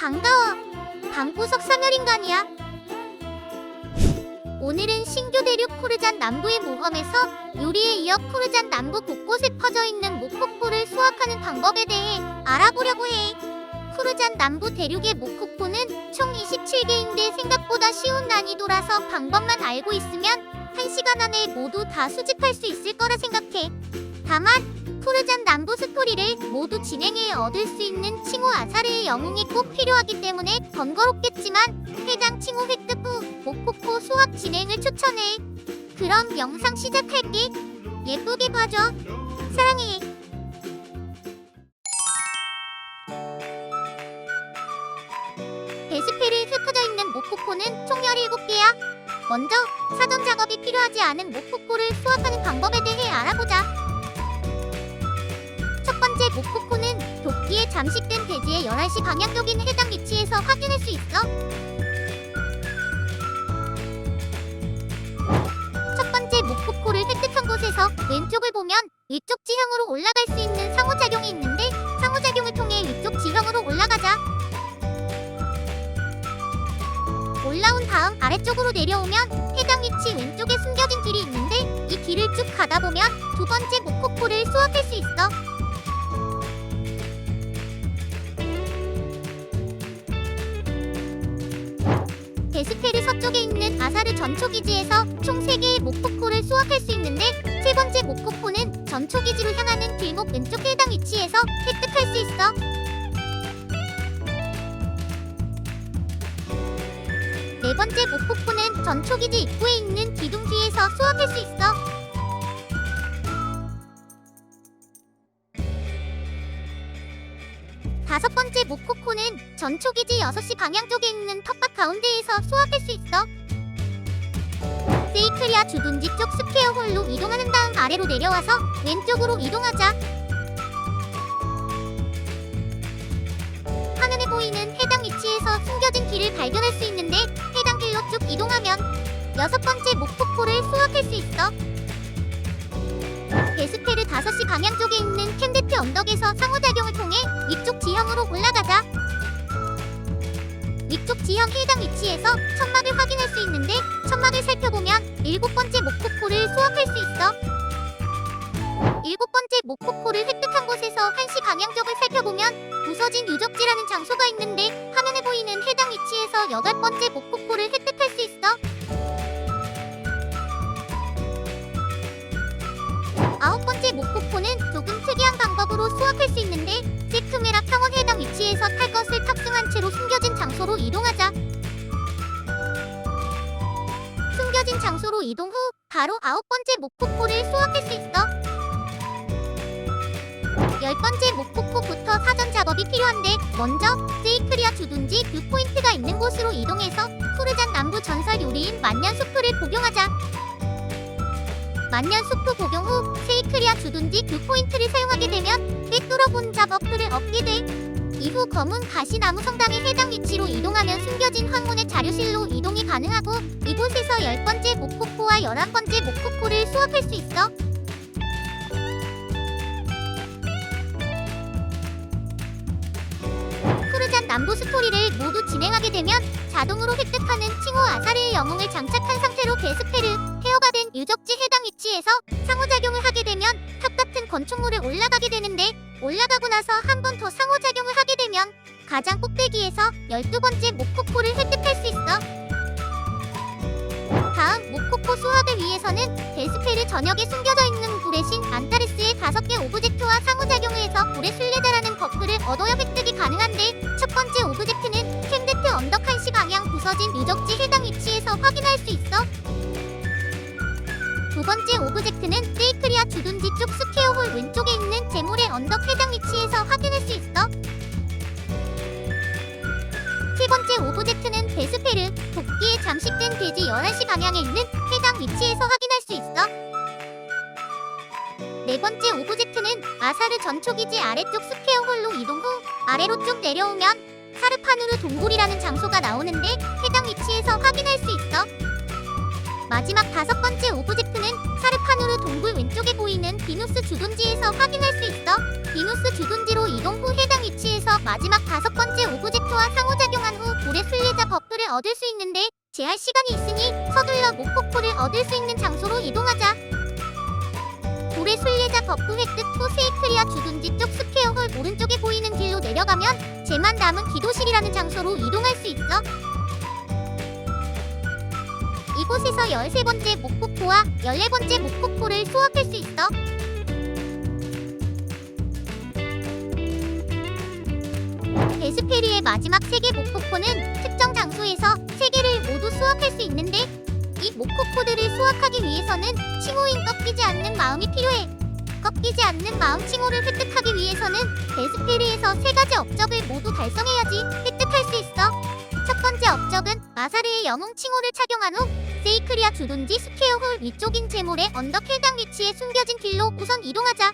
반가워. 방구석 사멸인간이야. 오늘은 신교 대륙 코르잔 남부의 모험에서 요리에 이어 코르잔 남부 곳곳에 퍼져 있는 모코코를 수확하는 방법에 대해 알아보려고 해. 코르잔 남부 대륙의 모코코는 총 27개인데 생각보다 쉬운 난이도라서 방법만 알고 있으면 1시간 안에 모두 다 수집할 수 있을 거라 생각해. 다만 코르잔 남부 스토리를 모두 진행해 얻을 수 있는 칭호 아사르의 영웅이 꼭 필요하기 때문에 번거롭겠지만 해당 칭호 획득 후 모코코 수확 진행을 추천해. 그럼 영상 시작할게. 예쁘게 봐줘. 사랑해. 데스펠에 흩어져 있는 모코코는 총 17개야. 먼저 사전 작업이 필요하지 않은 모코코를 수확하는 방법에 대해 알아보자. 첫 번째 모코코는 도끼에 잠식된 대지의 11시 방향 쪽인 해당 위치에서 확인할 수 있어. 첫 번째 모코코를 획득한 곳에서 왼쪽을 보면 위쪽 지형으로 올라갈 수 있는 상호작용이 있는데 상호작용을 통해 위쪽 지형으로 올라가자. 올라온 다음 아래쪽으로 내려오면 해당 위치 왼쪽에 숨겨진 길이 있는데 이 길을 쭉 가다 보면 두 번째 모코코를 수확할 수 있어. 전초기지에서 총 3개의 모코코를 수확할 수 있는데 세 번째 모코코는 전초기지로 향하는 길목 왼쪽 해당 위치에서 획득할 수 있어. 네 번째 모코코는 전초기지 입구에 있는 기둥 뒤에서 수확할 수 있어. 다섯 번째 모코코는 전초기지 6시 방향 쪽에 있는 텃밭 가운데에서 수확할 수 있어. 세이크리아 주둔지 쪽 스퀘어 홀로 이동하는 다음 아래로 내려와서 왼쪽으로 이동하자. 화면에 보이는 해당 위치에서 숨겨진 길을 발견할 수 있는데 해당 길로 쭉 이동하면 여섯 번째 모코코를 수확할 수 있어. 데스페르 5시 방향 쪽에 있는 캔데트 언덕에서 상호작용을 통해 위쪽 지형으로 올라가자. 위쪽 지형 해당 위치에서 천막을 확인할 수 있는데 천막을 살펴보면 일곱 번째 모코코를 수확할 수 있어. 일곱 번째 모코코를 획득한 곳에서 한시 방향 쪽을 살펴보면 부서진 유적지라는 장소가 있는데 화면에 보이는 해당 위치에서 여덟 번째 모코코를 획득할 수 있어. 아홉 번째 모코코는 조금 특이한 방법으로 수확할 수 있는데 세크메라 평원 해당 위치에서 탈 것을 탑승한 채로 숨겨진 장소로 이동하자. 숨겨진 장소로 이동 후 바로 아홉 번째 모코코를 수확할 수 있어. 열 번째 모코코부터 사전 작업이 필요한데 먼저 세이크리아 주둔지 뷰 포인트가 있는 곳으로 이동해서 쿠르잔 남부 전설 요리인 만년 수프를 복용하자. 만년 수프 복용 후 세이크리아 주둔지 뷰 포인트를 사용하게 되면 꿰뚫어 본 잡어프를 얻게 돼. 이후 검은 가시나무 성당의 해당 위치로 이동하면 숨겨진 황혼의 자료실로 이동이 가능하고 이곳에서 열 번째 모코코와 열한 번째 모코코를 수확할 수 있어. 쿠르잔 남부 스토리를 모두 진행하게 되면 자동으로 획득하는 칭호 아사르의 영웅을 장착한 상태로 베스페르 헤어가 된 유적지 해당 위치에서 상호작용을 하게 되면 탑 같은 건축물에 올라가게 되는데 올라가고 나서 한 번 더 상호작용을 하게 되면 가장 꼭대기에서 12번째 모코코를 획득할 수 있어. 다음 모코코 수확을 위해서는 데스페르 전역에 숨겨져 있는 불의 신 안타르스의 다섯 개 오브젝트와 상호작용을 해서 불의 순례자라는 버프를 얻어야 획득이 가능한데 첫 번째 오브젝트는 캔데트 언덕 한시 방향 부서진 유적지 해당 위치에서 확인할 수 있어. 두 번째 오브젝트는 세이크리아 주둔지 쪽 스퀘어 홀 왼쪽에 있는 제몰의 언덕 해당 위치에서 확인할 수 있어. 세 번째 오브젝트는 베스페르 도끼에 잠식된 돼지 11시 방향에 있는 해당 위치에서 확인할 수 있어. 네 번째 오브젝트는 아사르 전초기지 아래쪽 스퀘어 홀로 이동 후 아래로 쭉 내려오면 사르파누르 동굴이라는 장소가 나오는데 해당 위치에서 확인할 수 있어. 마지막 다섯 번째 오브젝트는 사르파누르 동굴 왼쪽에 보이는 비누스 주둔지에서 확인할 수 있어. 비누스 주둔지로 이동 후 해당 위치에서 마지막 다섯 번째 얻을 수 있는데 제할 시간이 있으니 서둘러 목폭포를 얻을 수 있는 장소로 이동하자. 돌의 순례자 버프 획득 후 세이크리아 주둔지 쪽 스퀘어 홀 오른쪽에 보이는 길로 내려가면 제만 남은 기도실이라는 장소로 이동할 수 있어. 이곳에서 13번째 목폭포와 14번째 목폭포를 수확할 수 있어. 데스페리의 마지막 세개 목폭포는 특정 장소에서 세 개를 모두 수확할 수 있는데 이 목폭포들을 수확하기 위해서는 칭호인 꺾이지 않는 마음이 필요해. 꺾이지 않는 마음 칭호를 획득하기 위해서는 데스페리에서 세 가지 업적을 모두 달성해야지 획득할 수 있어. 첫 번째 업적은 마사르의 영웅 칭호를 착용한 후 세이크리아 주둔지 스퀘어 홀 위쪽인 제몰의 언덕 힐당 위치에 숨겨진 길로 우선 이동하자.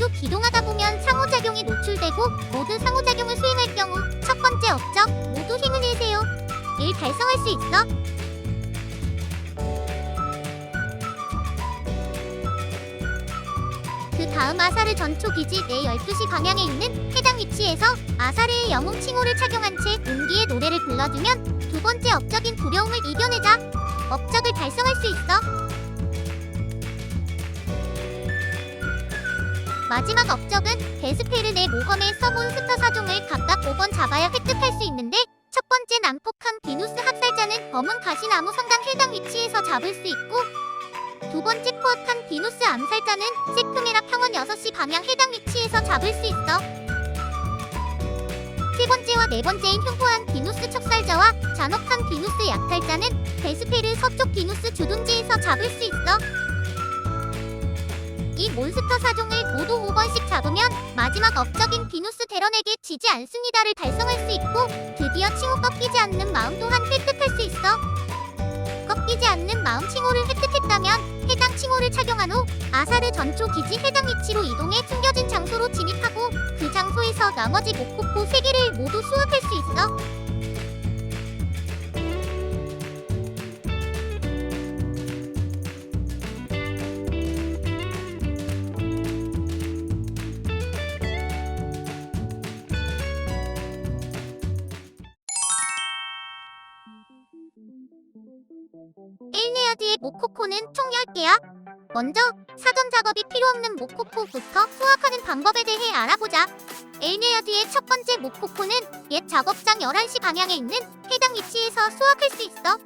쭉 이동하다 보면 상호작용이 노출되고 모든 상호작용을 수행할 경우 첫 번째 업적 모두 힘을 내세요. 일 달성할 수 있어. 그 다음 아사르 전초 기지 내 12시 방향에 있는 해당 위치에서 아사르의 영웅 칭호를 착용한 채 운기의 노래를 불러주면 두 번째 업적인 두려움을 이겨내자 업적을 달성할 수 있어. 마지막 업적은 데스페르네 모험의 서몬스터 사종을 각각 5번 잡아야 획득할 수 있는데 첫 번째 난폭한 비누스 학살자는 검은 가시나무 성당 해당 위치에서 잡을 수 있고 두 번째 코악한 비누스 암살자는 세크메라 평원 6시 방향 해당 위치에서 잡을 수 있어. 세 번째와 네 번째인 흉포한 비누스 척살자와 잔혹한 비누스 약탈자는 데스페르 서쪽 비누스 주둔지에서 잡을 수 있어 이 몬스터 사종을 모두 5번씩 잡으면 마지막 업적인 비누스 대런에게 지지 않습니다를 달성할 수 있고 드디어 칭호 꺾이지 않는 마음 또한 획득할 수 있어. 꺾이지 않는 마음 칭호를 획득했다면 해당 칭호를 착용한 후 아사르 전초 기지 해당 위치로 이동해 숨겨진 장소로 진입하고 그 장소에서 나머지 목폭포 3개를 모두 수확할 수 있어. 엘네아드의 모코코는 총 10개야. 먼저 사전 작업이 필요 없는 모코코부터 수확하는 방법에 대해 알아보자. 엘네아드의 첫 번째 모코코는 옛 작업장 11시 방향에 있는 해당 위치에서 수확할 수 있어.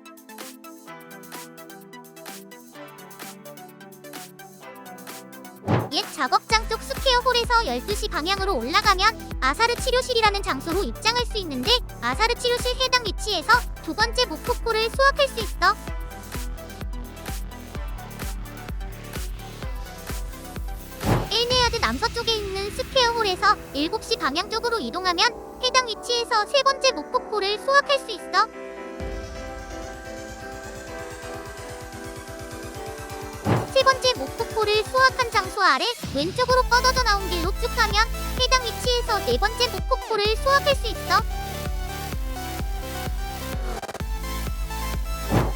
옛 작업장 쪽 스퀘어 홀에서 12시 방향으로 올라가면 아사르 치료실이라는 장소로 입장할 수 있는데 아사르 치료실 해당 위치에서 두 번째 모코코를 수확할 수 있어. 스퀘어 홀에서 7시 방향 쪽으로 이동하면 해당 위치에서 세 번째 목폭포를 수확할 수 있어. 세 번째 목폭포를 수확한 장소 아래 왼쪽으로 뻗어져 나온 길로 쭉 가면 해당 위치에서 네 번째 목폭포를 수확할 수 있어.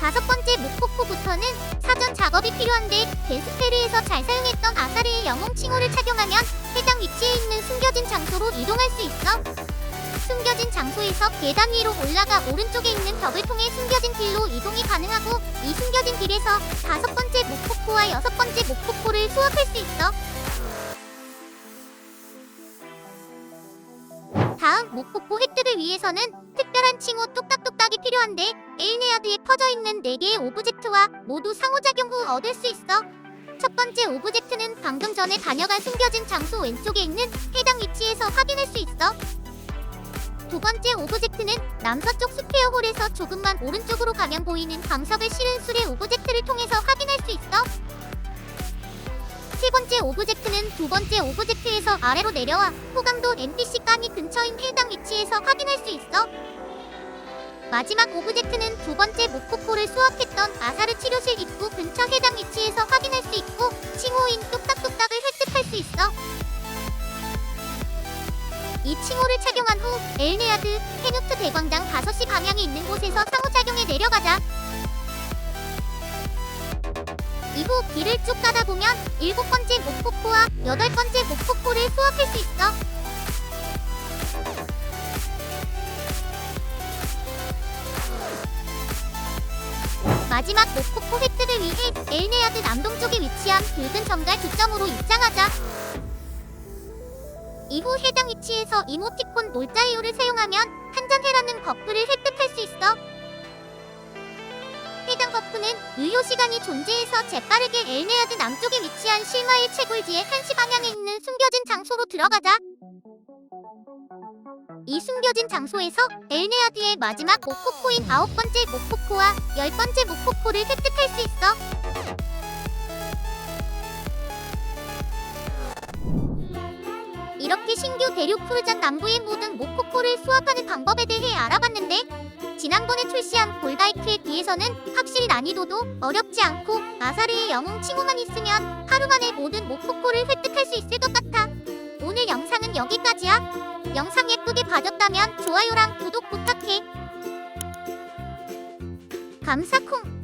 다섯 번째 목폭포부터는 사전 작업이 필요한데 데스페르에서 잘 사용했던 아사르의 영웅 칭호를 착용하면 해당 위치에 있는 숨겨진 장소로 이동할 수 있어. 숨겨진 장소에서 계단 위로 올라가 오른쪽에 있는 벽을 통해 숨겨진 길로 이동이 가능하고 이 숨겨진 길에서 다섯 번째 목폭포와 여섯 번째 목폭포를 수확할 수 있어. 다음 목폭포 획득을 위해서는 특별한 칭호 뚝딱뚝딱이 필요한데 에일네아드에 퍼져 있는 4개의 오브젝트와 모두 상호작용 후 얻을 수 있어. 첫 번째 오브젝트는 방금 전에 다녀간 숨겨진 장소 왼쪽에 있는 해당 위치에서 확인할 수 있어. 두 번째 오브젝트는 남서쪽 스퀘어 홀에서 조금만 오른쪽으로 가면 보이는 광석을 실은 술의 오브젝트를 통해서 확인할 수 있어. 세 번째 오브젝트는 두 번째 오브젝트에서 아래로 내려와 호강도 NPC 깐이 근처인 해당 위치에서 확인할 수 있어. 마지막 오브젝트는 두 번째 목폭포를 수확했던 아사르 치료실 입구 근처 해당 위치에서 확인 엘네아드, 페누트 대광당 5시 방향에 있는 곳에서 상호작용해 내려가자. 이후 길을 쭉 가다 보면 일곱 번째 목폭포와 여덟 번째 목폭포를 수확할 수 있어. 마지막 목폭포 획득을 위해 엘네아드 남동쪽에 위치한 붉은 점갈 기점으로 입장하자. 이후 해당 위치에서 이모티콘 놀자이오를 사용하면 한잔해라는 버프를 획득할 수 있어. 해당 버프는 의료 시간이 존재해서 재빠르게 엘네아드 남쪽에 위치한 실마일 채굴지의 한시 방향에 있는 숨겨진 장소로 들어가자. 이 숨겨진 장소에서 엘네아드의 마지막 목포코인 아홉 번째 목포코와 열 번째 목포코를 획득할 수 있어. 이렇게 신규 대륙 푸르잔 남부의 모든 목포코를 수확하는 방법에 대해 알아봤는데 지난번에 출시한 볼다이크에 비해서는 확실히 난이도도 어렵지 않고 아사르의 영웅 칭호만 있으면 하루 만에 모든 목포코를 획득할 수 있을 것 같아. 오늘 영상은 여기까지야. 영상 예쁘게 봐줬다면 좋아요랑 구독 부탁해. 감사콩